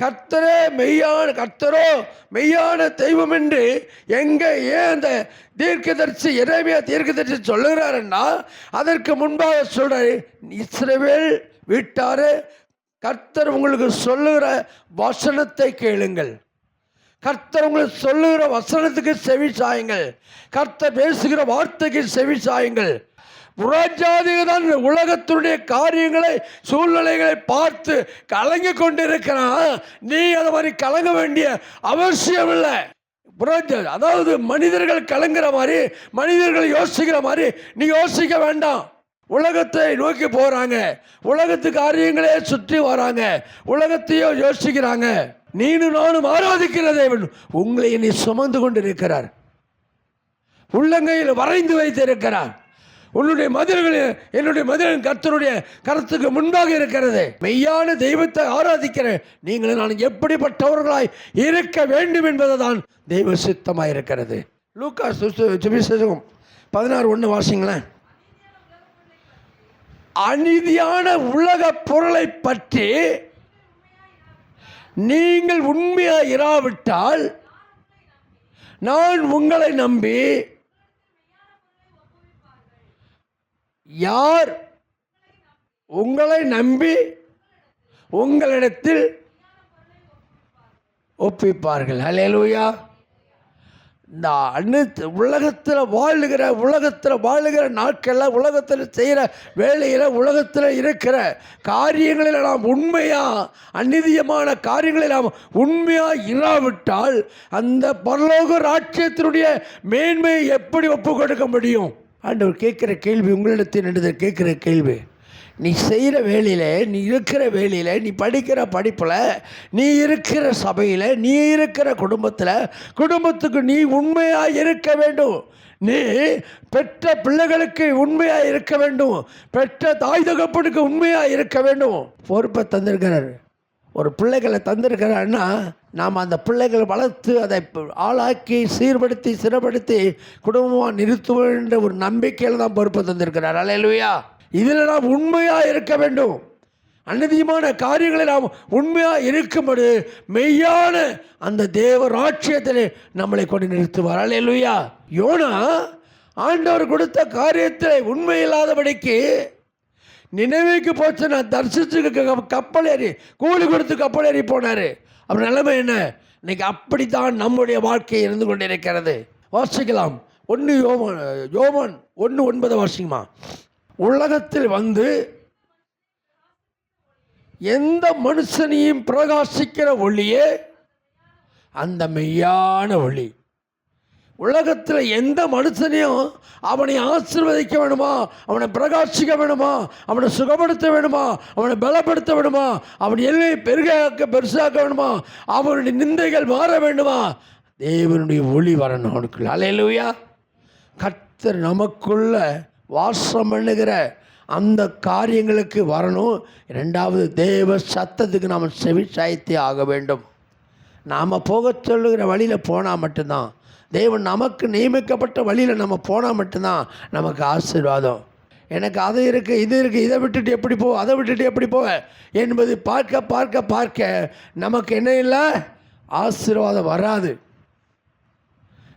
கர்த்தரே மெய்யான கர்த்தரோ மெய்யான தெய்வம் என்று எங்கே ஏன் அந்த தீர்க்கதரிசி இறைமையா தீர்க்கதரிசி சொல்லுகிறாருன்னா அதற்கு முன்பாக சொல்கிற இஸ்ரேவேல் வீட்டார் கர்த்தர் உங்களுக்கு சொல்லுகிற வசனத்தை கேளுங்கள். கர்த்தர் உங்களுக்கு சொல்லுகிற வசனத்துக்கு செவி சாயுங்கள். கர்த்தர் பேசுகிற வார்த்தைக்கு செவி சாயுங்கள். புறஜாதிகள் தான் உலகத்துடைய உலகத்தினுடைய காரியங்களை சூழ்நிலைகளை பார்த்து கலங்கி கொண்டிருக்கிறான். நீ அதை மாதிரி கலங்க வேண்டிய அவசியம் இல்லை. புறஜாதி அதாவது மனிதர்கள் கலங்குற மாதிரி மனிதர்கள் யோசிக்கிற மாதிரி நீ யோசிக்க வேண்டாம். உலகத்தை நோக்கி போகிறாங்க உலகத்து காரியங்களே சுற்றி வராங்க. உலகத்தையோ யோசிக்கிறாங்க. நீனும் நானும் ஆராதிக்கிற தேவன் உங்களை நீ சுமந்து கொண்டிருக்கிறார். உள்ளங்கையில் வரைந்து வைத்திருக்கிறார். உன்னுடைய மதில்களில் என்னுடைய மதுரன் கர்த்தருடைய கருத்துக்கு முன்பாக இருக்கிறது. மெய்யான தெய்வத்தை ஆராதிக்கிற நீங்கள் நான் எப்படிப்பட்டவர்களாய் இருக்க வேண்டும் என்பது தான் தெய்வ சித்தமாக இருக்கிறது. லூக்கா சுவிசேஷம் பதினாறு ஒன்று வாசிங்களேன். அநீதியான உலக பொருளை பற்றி நீங்கள் உண்மையாக இராவிட்டால் நான் உங்களை நம்பி யார் உங்களை நம்பி உங்களிடத்தில் ஒப்பிப்பார்கள்? அலையலூயா இந்த அணு உலகத்தில் வாழுகிற உலகத்தில் வாழுகிற நாட்களில் உலகத்தில் செய்கிற வேலையில் உலகத்தில் இருக்கிற காரியங்களில் நாம் உண்மையாக அந்நிதியமான காரியங்களில் நாம் உண்மையாக இல்லாவிட்டால் அந்த பரலோக ராட்சியத்தினுடைய மேன்மையை எப்படி ஒப்பு கொடுக்க முடியும்? ஆண்டவர் கேட்குற கேள்வி உங்களிடத்தில் நின்று கேட்குற கேள்வி. நீ செய்கிற வேலையில் நீ இருக்கிற வேலையில் நீ படிக்கிற படிப்பில் நீ இருக்கிற சபையில் நீ இருக்கிற குடும்பத்தில் குடும்பத்துக்கு நீ உண்மையாக இருக்க வேண்டும். நீ பெற்ற பிள்ளைகளுக்கு உண்மையாக இருக்க வேண்டும். பெற்ற தாய் தகப்பனுக்கு உண்மையாக இருக்க வேண்டும். பொறுப்பை தந்திருக்கிறார். ஒரு பிள்ளைகளை தந்திருக்கிறான்னா நாம் அந்த பிள்ளைகளை வளர்த்து அதை ஆளாக்கி சீர்படுத்தி சிறப்படுத்தி குடும்பமாக நிறுத்துவோம் என்ற ஒரு நம்பிக்கையில் தான் பொறுப்பை தந்திருக்கிறார். அலையலுவையா இதில் நாம் உண்மையாக இருக்க வேண்டும். அநீதியமான காரியங்களை நாம் உண்மையாக இருக்கும்படி மெய்யான அந்த தேவ ராட்சியத்தில் நம்மளை கொண்டு நிறுத்துவார். அலையலுயா யோனா ஆண்டவர் கொடுத்த காரியத்தில் உண்மை இல்லாதபடிக்கு நினைவுக்கு போச்சு நான் தரிசிச்சுக்கு கப்பல் ஏறி கூலி கொடுத்து கப்பல் ஏறி போனார். அப்புறம் நிலைமை என்ன? இன்னைக்கு அப்படித்தான் நம்முடைய வாழ்க்கை இருந்து கொண்டிருக்கிறது. வாசிக்கலாம். ஒன்று யோமன் யோமன் ஒன்று ஒன்பது வாசிக்குமா? உலகத்தில் வந்து எந்த மனுஷனையும் பிரகாசிக்கிற ஒளியே அந்த மெய்யான ஒளி. உலகத்தில் எந்த மனுஷனையும் அவனை ஆசிர்வதிக்க வேணுமா? அவனை பிரகாசிக்க வேணுமா? அவனை சுகப்படுத்த வேணுமா? அவனை பலப்படுத்த வேணுமா? அவன் எல்லையை பெருகாக்க பெருசாக்க வேணுமா? அவனுடைய நிந்தைகள் மாற வேண்டுமா? தேவனுடைய ஒளி வரணும் அவனுக்குள்ள அலையலுயா கர்த்தர் நமக்குள்ள வாசம் பண்ணுகிற அந்த காரியங்களுக்கு வரணும். ரெண்டாவது தேவ சத்தத்துக்கு நாம் செவி சாய்த்தே ஆக வேண்டும். நாம் போக சொல்லுகிற வழியில் போனால் மட்டும்தான் தேவன் நமக்கு நியமிக்கப்பட்ட வழியில் நம்ம போனால் மட்டும்தான் நமக்கு ஆசீர்வாதம். எனக்கு அது இருக்குது இது இருக்குது இதை விட்டுட்டு எப்படி போ அதை விட்டுட்டு எப்படி போ என்பது பார்க்க பார்க்க பார்க்க நமக்கு என்ன இல்லை? ஆசீர்வாதம் வராது.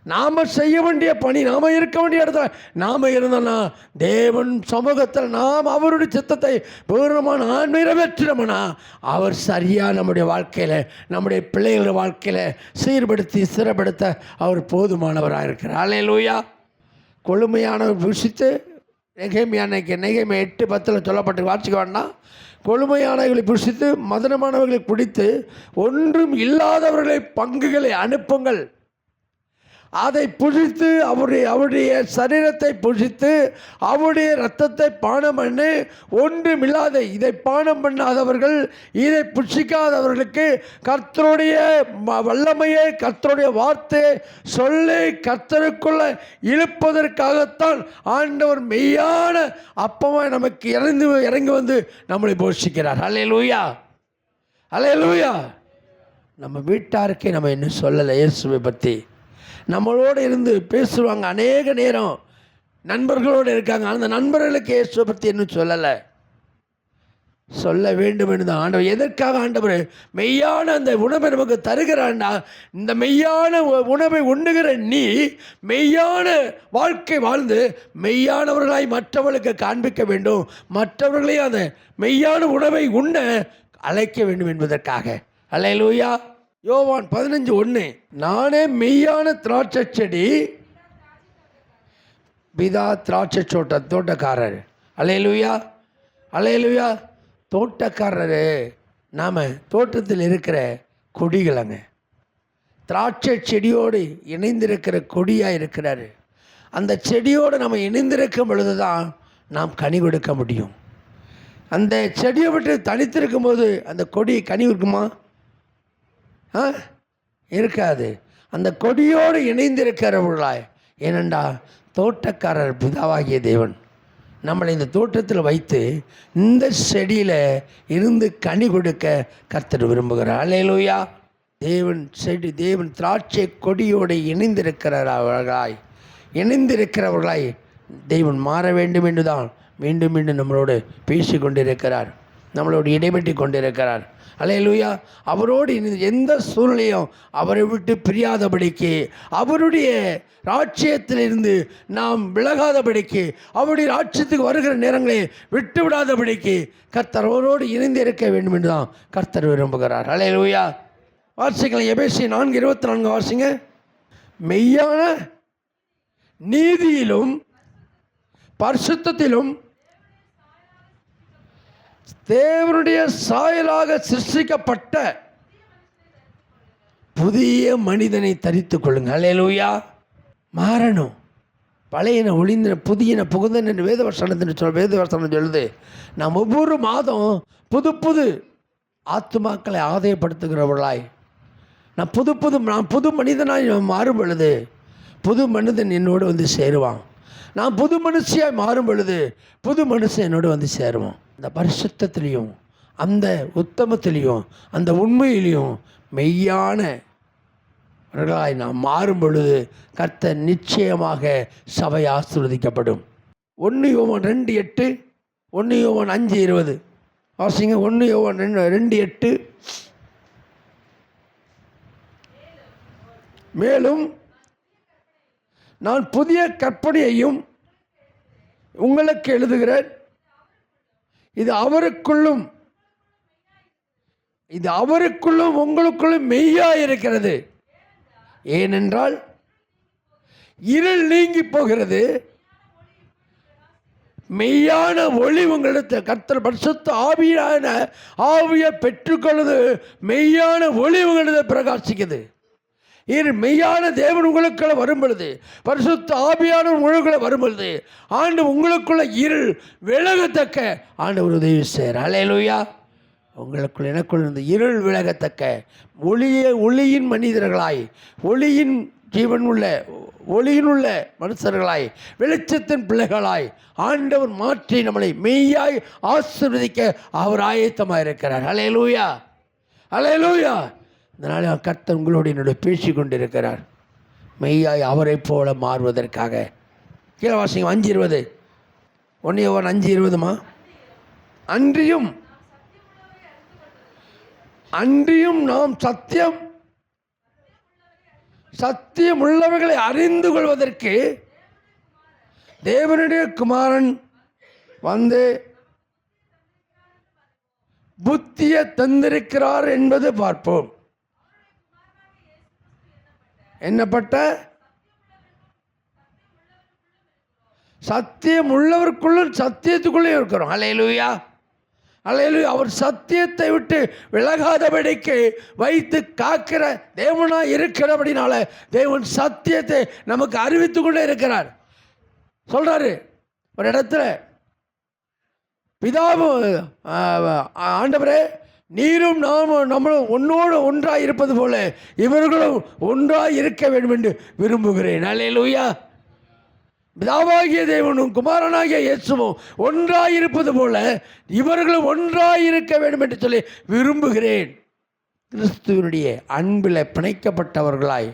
நாம் செய்ய வேண்டிய பணி நாம் இருக்க வேண்டிய இடத்துல நாம் இருந்தோம்னா தேவன் சமூகத்தில் நாம் அவருடைய சித்தத்தை பூர்ணமாக நான் நிறைவேற்றினோம்னா அவர் சரியாக நம்முடைய வாழ்க்கையில் நம்முடைய பிள்ளைகளோட வாழ்க்கையில் சீர்படுத்தி சிறப்படுத்த அவர் போதுமானவராக இருக்கிறார். அலையலூயா கொழுமையானவர் புஷித்து நெகைமையானைக்கு நெகைமை எட்டு பத்தில் சொல்லப்பட்டு வாட்சிக்க வேண்டாம். கொழுமையானவர்களை புஷித்து மதனமானவர்களை பிடித்து ஒன்றும் இல்லாதவர்களை பங்குகளை அனுப்புங்கள். அதை புசித்து அவருடைய அவருடைய சரீரத்தை புசித்து அவருடைய இரத்தத்தை பானம் பண்ணி ஒன்றுமில்லாத இதை பானம் பண்ணாதவர்கள் இதை புசிக்காதவர்களுக்கு கர்த்தருடைய ம- வல்லமையை கர்த்தருடைய வார்த்தையை சொல்லி கர்த்தருக்குள்ள இழுப்பதற்காகத்தான் ஆண்டவர் மெய்யான அப்பமாக நமக்கு இறந்து இறங்கி வந்து நம்மளை போஷிக்கிறார். அலே லூயா அலே லூயா நம்ம வீட்டாருக்கே நம்ம இன்னும் சொல்லலை. இயேசுவை பற்றி. நம்மளோடு இருந்து பேசுவாங்க அநேக நேரம். நண்பர்களோடு இருக்காங்க. அந்த நண்பர்களுக்கு இயேசுவை பற்றி இன்னும் சொல்லலை. சொல்ல வேண்டும் என்று தான் ஆண்டவர். எதற்காக ஆண்டவர்? மெய்யான அந்த உணவை நமக்கு தருகிறான்னா இந்த மெய்யான உணவை உண்ணுகிற நீ மெய்யான வாழ்க்கை வாழ்ந்து மெய்யானவர்களாய் மற்றவர்களுக்கு காண்பிக்க வேண்டும். மற்றவர்களையும் அந்த மெய்யான உணவை உண்ண அழைக்க வேண்டும் என்பதற்காக. அலையலூயா யோவான் பதினஞ்சு ஒன்று நானே மெய்யான திராட்சை செடி பிதா திராட்சை தோட்ட தோட்டக்காரர். அலையலுயா அலையலுயா தோட்டக்காரரு நாம் தோட்டத்தில் இருக்கிற கொடிகளங்க. திராட்சை செடியோடு இணைந்திருக்கிற கொடியாக இருக்கிறாரு. அந்த செடியோடு நம்ம இணைந்திருக்கும் பொழுது தான் நாம் கனி கொடுக்க முடியும். அந்த செடியை விட்டு தனித்திருக்கும் போது அந்த கொடி கனி இருக்குமா இருக்காது. அந்த கொடியோடு இணைந்திருக்கிறவர்களாய். ஏனெண்டா தோட்டக்காரர் பிதாவாகிய தேவன் நம்மளை இந்த தோட்டத்தில் வைத்து இந்த செடியில் இருந்து கனி கொடுக்க கர்த்தர் விரும்புகிறார். அலையலூயா தேவன் செடி தேவன் திராட்சை கொடியோடு இணைந்திருக்கிறவர்களாய் இணைந்திருக்கிறவர்களாய் தெய்வன் மாற வேண்டும் என்றுதான் மீண்டும் மீண்டும் நம்மளோடு பேசி கொண்டிருக்கிறார் நம்மளோடு இடைபெட்டி கொண்டிருக்கிறார் அலையலூயா. அவரோடு எந்த சூழ்நிலையும் அவரை விட்டு பிரியாதபடிக்கு அவருடைய ராட்சியத்திலிருந்து நாம் விலகாதபடிக்கு அவருடைய ராட்சியத்துக்கு வருகிற நேரங்களை விட்டு விடாதபடிக்கு கர்த்தர் அவரோடு இணைந்து இருக்க வேண்டும் என்று தான் கர்த்தர் விரும்புகிறார். அலையலூயா. வாசிக்கலாம் எபேசி நான்கு இருபத்தி நான்கு வாசிங்க. மெய்யான நீதியிலும் பரிசுத்தத்திலும் தேவனுடைய சாயலாக சிருஷ்டிக்கப்பட்ட புதிய மனிதனை தரித்து கொள்ளுங்கள். அலையலூயா மாறணும். பழையன ஒளிந்தன புதியன புகுந்தன என்று வேத சொல் வேத சொல்லுது. நாம் ஒவ்வொரு மாதம் புது புது ஆத்துமாக்களை ஆதாயப்படுத்துகிறவர்களாய். நான் புது புது நான் புது மனிதனாய் மாறும் பொழுது புது மனிதன் என்னோடு வந்து சேருவான். நான் புது மனுஷியாய் மாறும் பொழுது புது மனுஷன் என்னோடு வந்து சேருவான். அந்த பரிசுத்தத்திலையும் அந்த உத்தமத்திலையும் அந்த உண்மையிலையும் மெய்யான அவர்களாய் நாம் மாறும் பொழுது கர்த்த நிச்சயமாக சபை ஆசீர்வதிக்கப்படும். ஒன்று யோவன் ரெண்டு எட்டு ஒன்று யோவன் அஞ்சு இருபது. வாசிங்க ஒன்று யோவன் ரெண்டு ரெண்டு எட்டு. மேலும் நான் புதிய கற்பனையையும் உங்களுக்கு எழுதுகிறேன். இது அவருக்குள்ளும் இது அவருக்குள்ளும் உங்களுக்குள்ளும் மெய்யா இருக்கிறது. ஏனென்றால் இருள் நீங்கி போகிறது. மெய்யான ஒளி உங்களிடத்தில் கர்த்தர் பரிசுத்த ஆவியான ஆவியை பெற்றுக்கொள்வது மெய்யான ஒளி உங்களிடத்தில் பிரகாசிக்குது. இரு மெய்யான தேவன் உங்களுக்குள்ள வரும் பொழுது பரிசுத்த ஆபியான உங்களுக்குள்ள வரும் பொழுது ஆண்டு உங்களுக்குள்ள இருள் விலகத்தக்க ஆண்டு ஒரு உதவி செய்கிறார். அலையலுயா உங்களுக்குள் எனக்குள் இருந்த இருள் விலகத்தக்க ஒளிய ஒளியின் மனிதர்களாய் ஒளியின் ஜீவன் உள்ள ஒளியினுள்ள மனுஷர்களாய் வெளிச்சத்தின் பிள்ளைகளாய் ஆண்டவர் மாற்றி நம்மளை மெய்யாய் ஆசிர்வதிக்க அவர் ஆயத்தமாக இருக்கிறார் அலையலூயா அலையலூயா இதனால் கர்த்தர் உங்களோடு என்னோட பேசி கொண்டிருக்கிறார் மெய்யாய் அவரைப் போல மாறுவதற்காக. கீழே வாசிங்க அஞ்சு இருபது ஒன்று ஒன் அஞ்சு இருபதுமா அன்றியும் அன்றியும் நாம் சத்தியம் சத்தியம் உள்ளவர்களை அறிந்து கொள்வதற்கு தேவனுடைய குமாரன் வந்து புத்தியை தந்திருக்கிறார் என்பது பார்ப்போம். என்னப்பட்ட? சத்தியம் உள்ளவருக்குள்ள சத்தியத்துக்குள்ளே இருக்கிறோம். அலையலுயா அலையலுயா அவர் சத்தியத்தை விட்டு விலகாதபடிக்கு வைத்து காக்கிற தேவனாக இருக்கிறபடினால தேவன் சத்தியத்தை நமக்கு அறிவித்து கொண்டே இருக்கிறார். சொல்கிறாரு ஒரு இடத்துல பிதாவும் ஆண்டவரே நீரும் நாமும் நம்மளும் ஒன்றோடு ஒன்றாக இருப்பது போல இவர்களும் ஒன்றாக இருக்க வேண்டும் என்று விரும்புகிறேன். அல்லேலூயா பிதாவாகிய தேவனும் குமாரனாகிய இயேசுவும் ஒன்றாக இருப்பது போல இவர்களும் ஒன்றாக இருக்க வேண்டும் என்று சொல்லி விரும்புகிறேன். கிறிஸ்துவனுடைய அன்பில் பிணைக்கப்பட்டவர்களாய்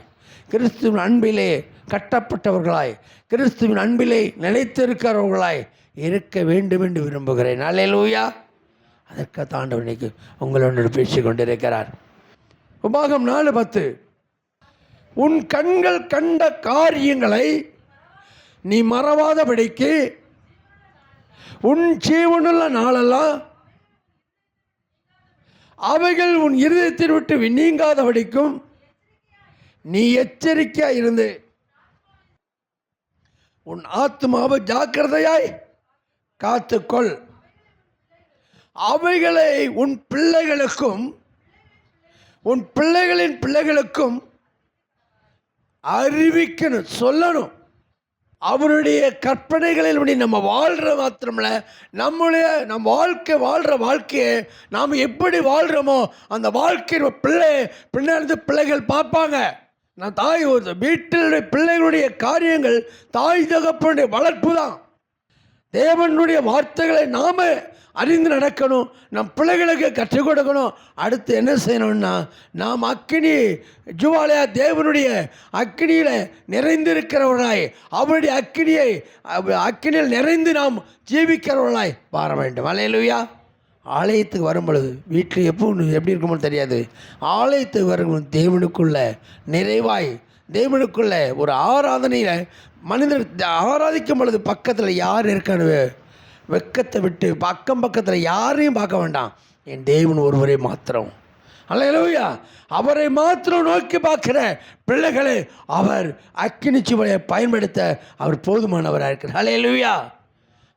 கிறிஸ்துவின் அன்பிலே கட்டப்பட்டவர்களாய் கிறிஸ்துவின் அன்பிலே நிலைத்திருக்கிறவர்களாய் இருக்க வேண்டும் என்று விரும்புகிறேன். அல்லேலூயா அதற்காக ஆண்டவர் இன்னைக்கு உங்களோடு பேசி கொண்டிருக்கிறார். உபாகம் நாலு பத்து. உன் கண்கள் கண்ட காரியங்களை நீ மறவாதபடிக்கு உன் ஜீவனுள்ள நாளெல்லாம் அவைகள் உன் இருதயத்தில் விட்டு நீங்காதபடிக்கும் நீ எச்சரிக்கையாக இருந்து உன் ஆத்மாவை ஜாக்கிரதையாய் காத்துக்கொள். அவைகளை உன் பிள்ளைகளுக்கும் உன் பிள்ளைகளின் பிள்ளைகளுக்கும் அறிவிக்கணும் சொல்லணும். அவருடைய கற்பனைகளில் படி நம்ம வாழ்கிற மாத்திரமில்ல நம்முடைய நம் வாழ்க்கை வாழ்கிற வாழ்க்கையை நாம் எப்படி வாழ்கிறோமோ அந்த வாழ்க்கை பிள்ளை பின்னாடி பிள்ளைகள் பார்ப்பாங்க. நான் தாய் ஒரு வீட்டிலுடைய பிள்ளைகளுடைய காரியங்கள் தாய் தகப்பனுடைய வளர்ப்பு தான். தேவனுடைய வார்த்தைகளை நாம் அறிந்து நடக்கணும். நம் பிள்ளைகளுக்கு கற்றுக் கொடுக்கணும். அடுத்து என்ன செய்யணும்னா நாம் அக்கினி ஜுவாலயா தேவனுடைய அக்கினியில் நிறைந்திருக்கிறவர்களாய் அவருடைய அக்கினியை அக்கினியில் நிறைந்து நாம் ஜீவிக்கிறவர்களாய் வார வேண்டும். அலையலுயா ஆலயத்துக்கு வரும் பொழுது வீட்டில் எப்போ எப்படி இருக்குமோ தெரியாது. ஆலயத்துக்கு வரும் தேவனுக்குள்ள நிறைவாய் தேவனுக்குள்ள ஒரு ஆராதனையில் மனிதர் ஆராதிக்கும் பொழுது பக்கத்தில் யார் இருக்கானு வெக்கத்தை விட்டு பக்கம் பக்கத்தில் யாரையும் பார்க்க வேண்டாம். என் தேவன் ஒருவரை மாத்திரம். அல்லையா அவரை மாத்திரம் நோக்கி பார்க்கிற பிள்ளைகளை அவர் அக்கினி சுவலையை பயன்படுத்த அவர் போதுமானவராக இருக்கிறார் அலையலுவியா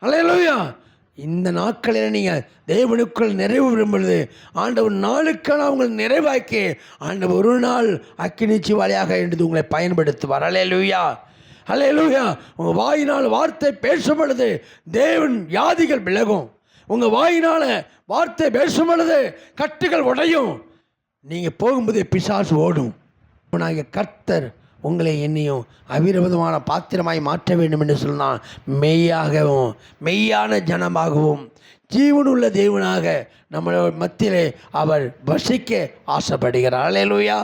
அலையலுவியா இந்த நாட்களில் நீங்கள் தேவனுக்குள் நிறைவு விரும்புவது ஆண்டவர் நாளுக்கான உங்களை நிறைவாக்கி ஆண்டவர் ஒரு நாள் அக்கினிச்சி வழியாக என்று உங்களை பயன்படுத்துவார். அல்லேலூயா அல்லேலூயா உங்கள் வாயினால் வார்த்தை பேசும் பொழுது தேவன் வியாதிகள் விலகும். உங்கள் வாயினால் வார்த்தை பேசும் பொழுது கட்டுகள் உடையும். நீங்கள் போகும்போது பிசாசு ஓடும். நாங்கள் கர்த்தர் உங்களை என்னையும் அவிரதமான பாத்திரமாய் மாற்ற வேண்டும் என்று சொன்னால் மெய்யாகவும் மெய்யான ஜனமாகவும் ஜீவனுள்ள தேவனாக நம்மளோட மத்தியிலே அவர் வசிக்க ஆசைப்படுகிறார். அலையலூயா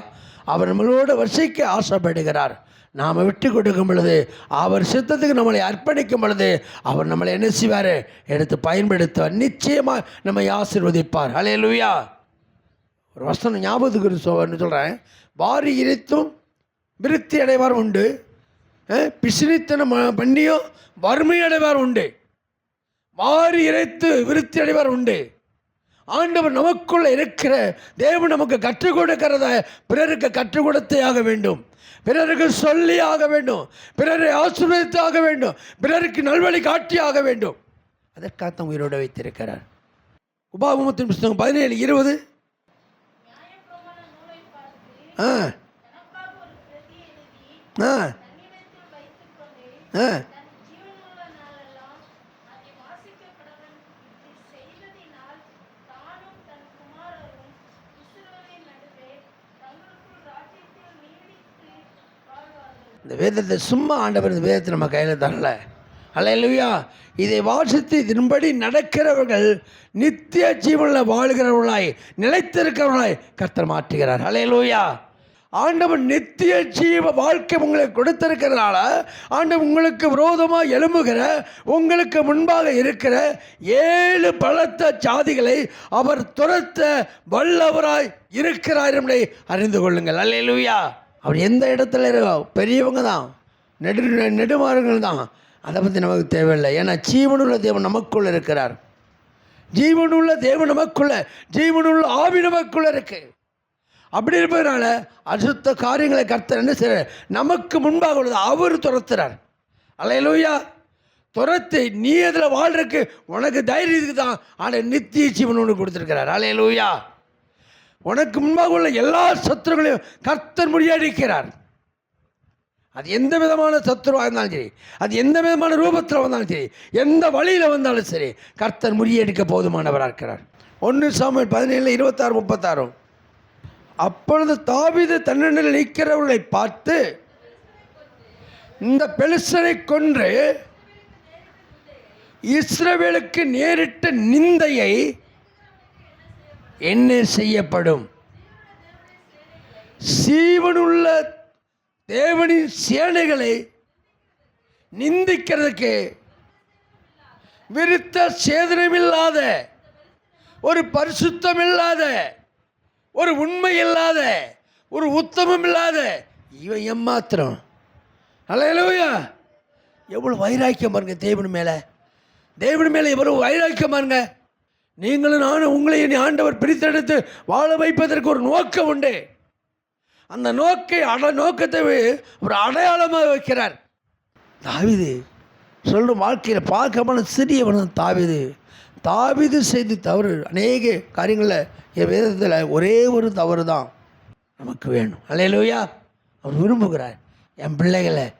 அவர் நம்மளோட வசிக்க ஆசைப்படுகிறார். நாம் விட்டு கொடுக்கும் பொழுது அவர் சித்தத்துக்கு நம்மளை அர்ப்பணிக்கும் பொழுது அவர் நம்மளை என்ன செய்வார்? எடுத்து பயன்படுத்துவார் நிச்சயமாக நம்மை ஆசீர்வதிப்பார். அல்லேலூயா ஒரு வசனம் ஞாபகத்துக்கு சொல்கிறேன் வாரி இறைத்தும் விருத்தி அடைவார் உண்டு பிசினித்தனம் பண்ணியும் வறுமை அடைவார் உண்டு. மாறி இறைத்து விருத்தி அடைவார் உண்டு. ஆண்டவர் நமக்குள்ள இருக்கிற தேவன் நமக்கு கற்றுக் கொடுக்கிறத பிறருக்கு கற்றுக் கொடுத்தே ஆக வேண்டும். பிறருக்கு சொல்லி ஆக வேண்டும். பிறரை ஆசீர்வதித்து ஆக வேண்டும். பிறருக்கு நல்வழி காட்டி ஆக வேண்டும். அதற்காகத்தான் உயிரோடு வைத்திருக்கிறார். உபாபமத்தின் புஸ்தகம் பதினேழு இருபது. ஆ. ஆ. ஆ. இந்த வேதத்தை சும்மா ஆண்டவர் இந்த வேதத்தை நம்ம கையில் தரல. அல்லையா இதை வாசித்து இதன்படி நடக்கிறவர்கள் நித்திய ஜீவனில் வாழ்கிறவர்களாய் நிலைத்திருக்கிறவர்களாய் கர்த்தர் மாற்றுகிறார். அல்லையா ஆண்டவன் நித்திய ஜீவ வாழ்க்கை உங்களுக்கு கொடுத்திருக்கிறதுனால ஆண்டவன் உங்களுக்கு விரோதமாக எழும்புகிற உங்களுக்கு முன்பாக இருக்கிற ஏழு பலத்த சாதிகளை அவர் துரத்த வல்லவராய் இருக்கிறார் என்பதை அறிந்து கொள்ளுங்கள். அல்லேலூயா. அவர் எந்த இடத்துல இருக்கோ பெரியவங்க தான். நெடு நெடுமாறுகள் தான். அதை பற்றி நமக்கு தேவையில்லை. ஏன்னா ஜீவனுள்ள தேவன் நமக்குள்ளே இருக்கிறார். ஜீவனுள்ள தேவன் நமக்குள்ளே ஜீவனுள்ள ஆவி நமக்குள்ளே இருக்குது அப்படி இருப்பதனால அசுத்த காரியங்களை கர்த்தர் என்ன செய்கிறார் நமக்கு முன்பாக உள்ளது அவர் துரத்துறார். அலையலூயா. துரத்து நீ அதில் வாழ்றதுக்கு உனக்கு தைரியத்துக்கு தான் ஆனால் நித்திய ஜீவன் ஒன்று கொடுத்துருக்கிறார். அலையலூயா. உனக்கு முன்பாக உள்ள எல்லா சத்துருகளையும் கர்த்தர் முறியடிக்கிறார். அது எந்த விதமான சத்துருவாக இருந்தாலும் சரி அது எந்த விதமான ரூபத்தில் வந்தாலும் சரி எந்த வழியில் வந்தாலும் சரி கர்த்தர் முறியடிக்க போதுமானவராக இருக்கிறார். ஒன்று சாமியல் பதினேழு இருபத்தாறு முப்பத்தாறும் அப்பொழுது தாவிது தன்னில் நிற்கிறவர்களை பார்த்து இந்த பெலிசனை கொன்று இஸ்ரவேலுக்கு நேரிட்ட நிந்தையை என்ன செய்யப்படும்? சீவனுள்ள தேவனின் சேனைகளை நிந்திக்கிறதுக்கு விருத்த சேதனமில்லாத ஒரு பரிசுத்தமில்லாத ஒரு உண்மை இல்லாத ஒரு உத்தமம் இல்லாத இவன் எம்மாத்திரம். அல்லையா எவ்வளோ வைராக்கியம் பாருங்க தேவன் மேலே. தேவன் மேலே எவ்வளோ வைராக்கியம் பாருங்க. நீங்களும் நானும் உங்களை இனி ஆண்டவர் பிரித்தெடுத்து வாழ வைப்பதற்கு ஒரு நோக்கம் உண்டு. அந்த நோக்கை அட நோக்கத்தை ஒரு அடையாளமாக வைக்கிறார். தாவிது சொல்லும் வாழ்க்கையில் பார்க்கமான சிறியவன் தாவிது. தாவிது செய்து தவறு அநேக காரியங்களில் என் வேதத்தில் ஒரே ஒரு தவறு தான் நமக்கு வேணும். அல்லையிலோயா அவர் விரும்புகிறார். என் பிள்ளைகளை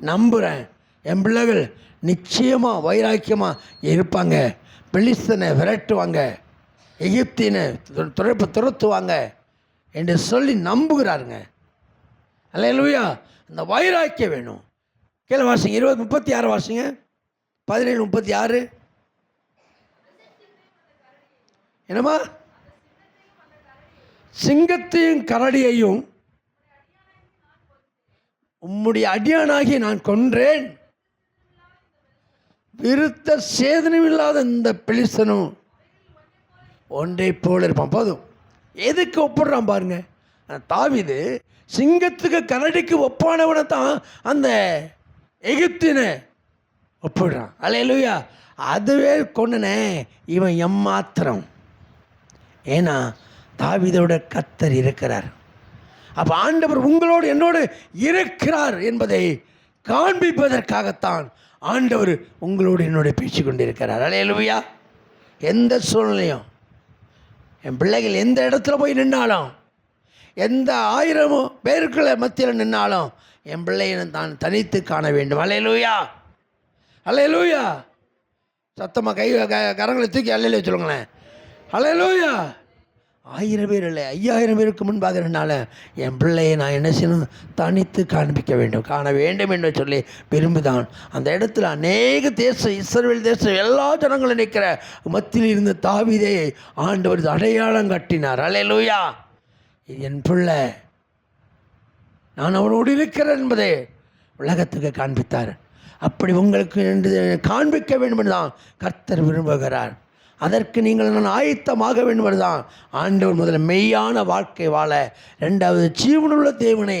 நம்புகிறேன் என் பிள்ளைகள் நிச்சயமாக வைராக்கியமாக இருப்பாங்க. பெலிஸ்தனை விரட்டுவாங்க. எகிப்தினை து- துரத்துவாங்க என்று சொல்லி நம்புகிறாருங்க. அல்லையிலோயா இந்த வைராக்கியம் வேணும். கீழே வாசிங்க. இருபது முப்பத்தி ஆறு வாசிங்க. பதினேழு முப்பத்தி ஆறு. என்னம்மா? சிங்கத்தையும் கரடியையும் உம்முடைய அடியானாகி நான் கொன்றேன். விருத்த சேதனம் இல்லாத இந்த பிளிசனும் ஒன்றை போல இருப்பான். போதும். எதுக்கு ஒப்பிடுறான் பாருங்க. தாவிது சிங்கத்துக்கு கரடிக்கு ஒப்பானவனை தான் அந்த எகிப்தினை ஒப்பிடுறான். அலையலுயா அதுவே கொண்டனே இவன் எம்மாத்திரம். ஏன்னா தாவிதோட கத்தர் இருக்கிறார். அப்போ ஆண்டவர் உங்களோடு என்னோடு இருக்கிறார் என்பதை காண்பிப்பதற்காகத்தான் ஆண்டவர் உங்களோடு என்னோட பேச்சு கொண்டிருக்கிறார் அலையலுவையா எந்த சூழ்நிலையும் என் பிள்ளைகள் எந்த இடத்துல போய் நின்னாலும் எந்த ஆயிரமும் பேருக்குள்ள மத்தியில் நின்னாலும் என் பிள்ளையை தான் தனித்து காண வேண்டும். அலையலூயா அலையலூயா சத்தமாக கை க- கரங்களை தூக்கி அல்லையில சொல்லுங்களேன் அலையலூயா ஆயிரம் பேர் இல்லை ஐயாயிரம் பேருக்கு முன்பாக நின்னால என் பிள்ளையை நான் என்ன செய்யணும்? தனித்து காண்பிக்க வேண்டும். காண வேண்டும் என்று சொல்லி விரும்புதான். அந்த இடத்துல அநேக தேசம் இஸ்ரேல் தேசம் எல்லா ஜனங்களும் நிற்கிற மத்தியில் இருந்த தாவீதை ஆண்டவர் அடையாளம் கட்டினார். அலையலூயா இது என் பிள்ளை. நான் அவனோடு இருக்கிறேன் என்பதை உலகத்துக்கு காண்பித்தார். அப்படி உங்களுக்கு என்று காண்பிக்க வேண்டும் என்றுதான் கர்த்தர் விரும்புகிறார். அதற்கு நீங்கள் நான் ஆயத்தமாக வேண்டும் தான் ஆண்டவர் முதல்ல மெய்யான வாழ்க்கை வாழ. ரெண்டாவது ஜீவனுள்ள தேவனை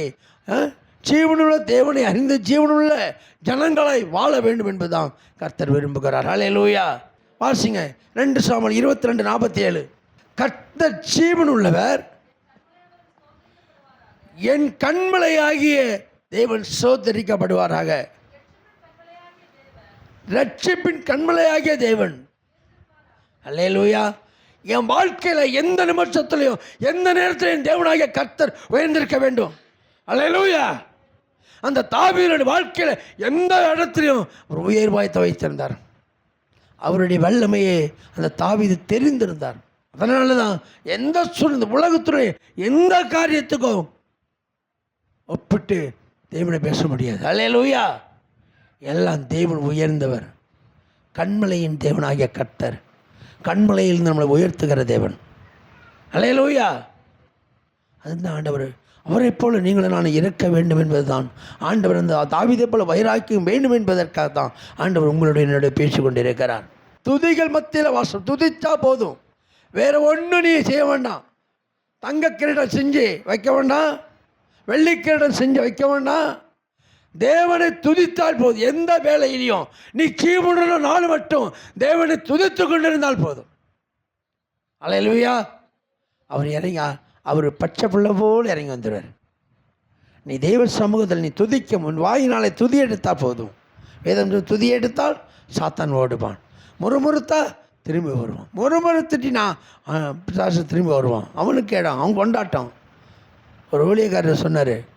ஜீவனுள்ள தேவனை அறிந்த ஜீவனுள்ள ஜனங்களை வாழ வேண்டும் என்பதுதான் கர்த்தர் விரும்புகிறார். ஹalleluya வாசிங்க. ரெண்டு சாமல் இருபத்தி ரெண்டு நாற்பத்தி ஏழு கர்த்தர் ஜீவனுள்ளவர். என் கண்மலையாகிய தேவன் சோதரிக்கப்படுவாராக. ரட்சிப்பின் கண்மலையாகிய தேவன். அல்லேலூயா. என் வாழ்க்கையில் எந்த நிமிஷத்துலையும் எந்த நேரத்திலையும் தேவனாகிய கர்த்தர் உயர்ந்திருக்க வேண்டும். அல்லேலூயா. அந்த தாவீருடைய வாழ்க்கையில் எந்த இடத்துலையும் ஒரு உயர்வாய்த்த வைத்திருந்தார். அவருடைய வல்லமையை அந்த தாவீது தெரிந்திருந்தார். அதனால தான் எந்த சூழ்நிலை உலகத்துறை எந்த காரியத்துக்கும் ஒப்பிட்டு தேவனை பேச முடியாது. அல்லேலூயா. எல்லாம் தேவன் உயர்ந்தவர். கண்மலையின் தேவனாகிய கர்த்தர். கண்மலையில் நம்மளை உயர்த்துகிற தேவன். அலையலோயா அதுதான் ஆண்டவர். அவரை போல நீங்களும் நான் இறக்க வேண்டும் என்பதுதான். ஆண்டவர் அந்த தாவிதை போல வைராக்கியம் வேண்டும் என்பதற்காக தான் ஆண்டவர் உங்களுடைய என்னுடைய பேசி கொண்டிருக்கிறார். துதிகள் மத்தியில் வாசம். துதித்தா போதும். வேற ஒன்றும் நீ செய்ய வேண்டாம். தங்க கிரீடம் செஞ்சு வைக்க வேண்டாம். வெள்ளி கிரீடம் செஞ்சு வைக்க வேண்டாம். தேவனை துதித்தால் போதும். எந்த வேலையிலையும். நீ கீமுடுற நாள் மட்டும் தேவனை துதித்து கொண்டிருந்தால் போதும். அலையலுவியா அவர் இறங்க அவர் பச்சை பிள்ளை போல் இறங்கி வந்துடுவார். நீ தெய்வ சமூகத்தில் நீ துதிக்க முன் வாயினாலே துதி எடுத்தால் போதும். வேதம் துதி எடுத்தால் சாத்தான் ஓடுவான். முறுமுறுத்தா திரும்பி வருவான். முறுமுறுத்துட்டினா ஆ, பிசாசு திரும்பி வருவான். அவனுக்கு இடம் அவன் கொண்டாட்டம். ஒரு ஊழியக்காரர் சொன்னார்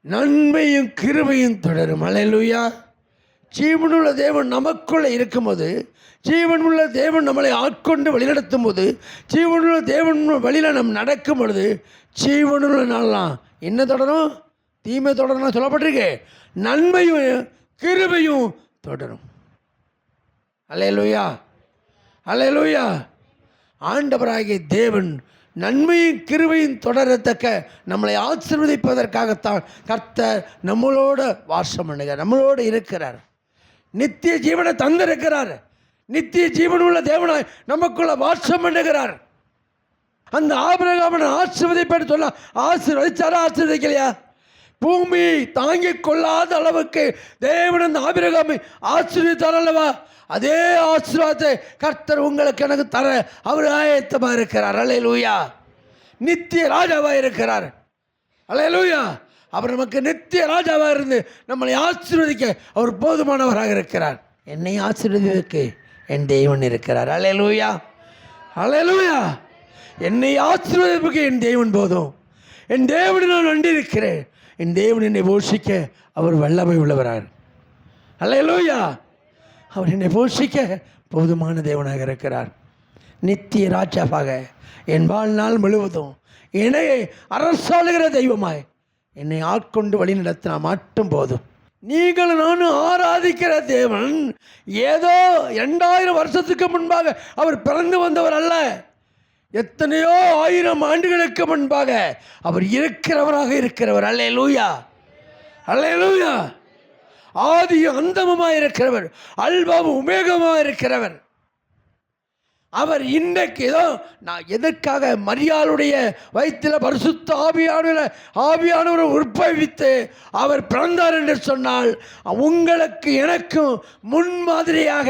நன்மையும் கிருபையும் தொடரும். அலையலுயா ஜீவனுள்ள தேவன் நமக்குள்ளே இருக்கும்போது ஜீவனுள்ள தேவன் நம்மளை ஆட்கொண்டு வழிநடத்தும் போது ஜீவனுள்ள தேவன் வழியில் நம்ம நடக்கும் பொழுது ஜீவனுள்ள நாளெலாம் என்ன தொடரும்? தீமை தொடரும் சொல்லப்பட்டிருக்கு. நன்மையும் கிருபையும் தொடரும். அலையலுயா அலையலுயா ஆண்டவராகிய தேவன் நன்மையும் கிருவையும் தொடரத்தக்க நம்மளை ஆசிர்வதிப்பதற்காகத்தான் கர்த்தர் நம்மளோட வாசம் பண்ணுகிறார். நம்மளோட இருக்கிறார். நித்திய ஜீவனை தந்திருக்கிறார். நித்திய ஜீவனுள்ள தேவனாய் நமக்குள்ள வாசம் பண்ணுகிறார். அந்த ஆபிரகாமன் ஆசீர்வதிப்பேன்னு சொல்ல ஆசீர்வதிச்சாரா ஆசீர்வதிக்கலையா? பூமி தாங்கிக் கொள்ளாத அளவுக்கு தேவன் ஆபிரகாமை ஆசீர்வதித்தார் அல்லவா? அதே ஆசீர்வாதத்தை கர்த்தர் உங்களுக்கு எனக்கு தர அவர் ஆயத்தமாக இருக்கிறார். அலை லூயா நித்திய ராஜாவாக இருக்கிறார். அலை லூயா அவர் நமக்கு நித்திய ராஜாவாக இருந்து நம்மளை ஆசீர்வதிக்க அவர் போதுமானவராக இருக்கிறார். என்னை ஆசீர்வதிக்கு என் தெய்வன் இருக்கிறார். அலே லூயா அலே லூயா என்னை ஆசீர்வதிப்புக்கு என் தெய்வன் போதும். என் தேவனை நான் நன்றி இருக்கிறேன் என் தேவன் என்னை போஷிக்க அவர் வல்லமை உள்ளவரார். அல்லையா அவர் என்னை போஷிக்க போதுமான தேவனாக இருக்கிறார். நித்திய ராஜாவாக என் வாழ்நாள் முழுவதும் என்னை அரசாளுகிற தெய்வமாய் என்னை ஆட்கொண்டு வழி நடத்தினா மட்டும் போதும். நீங்கள் நானும் ஆராதிக்கிற தேவன் ஏதோ ரெண்டாயிரம் வருஷத்துக்கு முன்பாக அவர் பிறந்து வந்தவர் அல்ல. எத்தனையோ ஆயிரம் ஆண்டுகளுக்கு முன்பாக அவர் இருக்கிறவராக இருக்கிறவர். அல்லே லூயா அல்லே லூயா ஆதியும் அந்தமுமாக இருக்கிறவர் அல்பாவும் உமேகமாக இருக்கிறவர். அவர் இன்றைக்கு ஏதோ நான் எதற்காக மரியாளுடைய வயிற்றில் பரிசுத்த ஆவியானவர் ஆவியானவரை உற்பவித்து அவர் பிறந்தார் என்று சொன்னால் உங்களுக்கு எனக்கும் முன்மாதிரியாக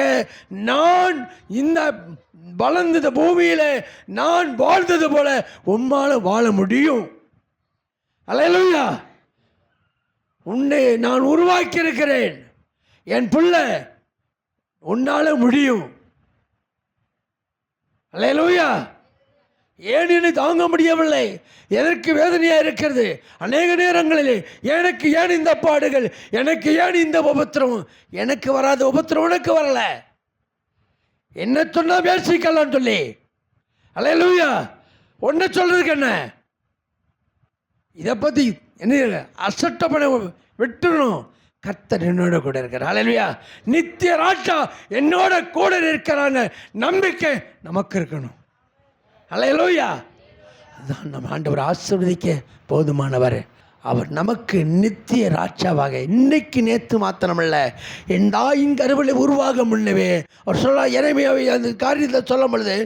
நான் இந்த வளர்ந்தது பூமியில் நான் வாழ்ந்தது போல உன்னால் வாழ முடியும். அல்லையா உன்னை நான் உருவாக்கியிருக்கிறேன். என் பிள்ளை உன்னால் முடியும். அலையலோயா. ஏன் தாங்க முடியவில்லை? எதற்கு வேதனையாக இருக்கிறது? அநேக நேரங்களில் எனக்கு ஏன் இந்த பாடுகள்? எனக்கு ஏன் இந்த உபத்திரம் எனக்கு வராத உபத்திரம் உனக்கு வரலை. என்ன சொன்னால் பேசிக்கலாம் சொல்லி. அல்லேலூயா ஒன்றை சொல்கிறதுக்கு என்ன? இதை பற்றி என்ன அசட்டப்பட பண்ண விட்டுறணும். என்னோட கூட இருக்கிறார். அலையா நித்திய ராஜா என்னோட கூட இருக்கிறாங்க நம்பிக்கை நமக்கு இருக்கணும். அலையலோயா அதுதான் நம்ம ஆண்டவர் ஆசிர்வதிக்க போதுமானவர். அவர் நமக்கு நித்திய ராஜாவாக. இன்னைக்கு நேற்று மாத்திரமல்ல என் தாயின் கருவிலை உருவாக முன்னவே அவர் சொல்ல இறைமையாவை அந்த காரியத்தை சொல்லும் பொழுது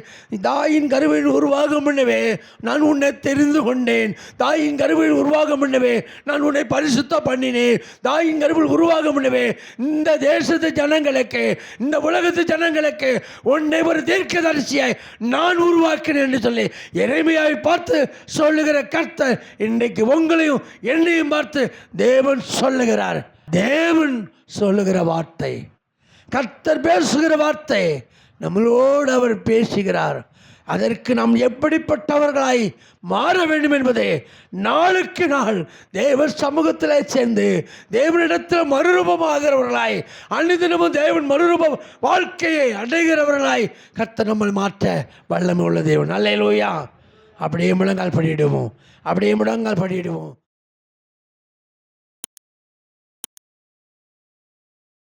தாயின் கருவில் உருவாக முன்னவே நான் உன்னை தெரிந்து கொண்டேன். தாயின் கருவில் உருவாக முன்னவே நான் உன்னை பரிசுத்த பண்ணினேன். தாயின் கருவில் உருவாக முன்னவே இந்த தேசத்து ஜனங்களுக்கு இந்த உலகத்து ஜனங்களுக்கு உன்னை ஒரு தீர்க்கதரிசியாய் நான் உருவாக்கினேன் என்று சொல்லி இறைமையாவை பார்த்து சொல்லுகிற கர்த்தர் இன்றைக்கு உங்களையும் என்னையும் பார்த்து தேவன் சொல்லுகிறார். தேவன் சொல்லுகிற வார்த்தை கர்த்தர் பேசுகிற வார்த்தை நம்மளோடு அவர் பேசுகிறார். அதற்கு நாம் எப்படிப்பட்டவர்களாய் மாற வேண்டும் என்பதை நாளுக்கு நாள் தேவ சமூகத்திலே சேர்ந்து தேவனிடத்தில் மறுரூபமாகிறவர்களாய் அன்னிதினமும் தேவன் மறுரூபம் வாழ்க்கையை அடைகிறவர்களாய் கத்த நம்மை மாற்ற வல்லமை உள்ள தேவன். அல்லையிலோயா அப்படியே முழங்கால் பண்ணிவிடுவோம் அப்படியே முழங்கால் பண்ணிவிடுவோம்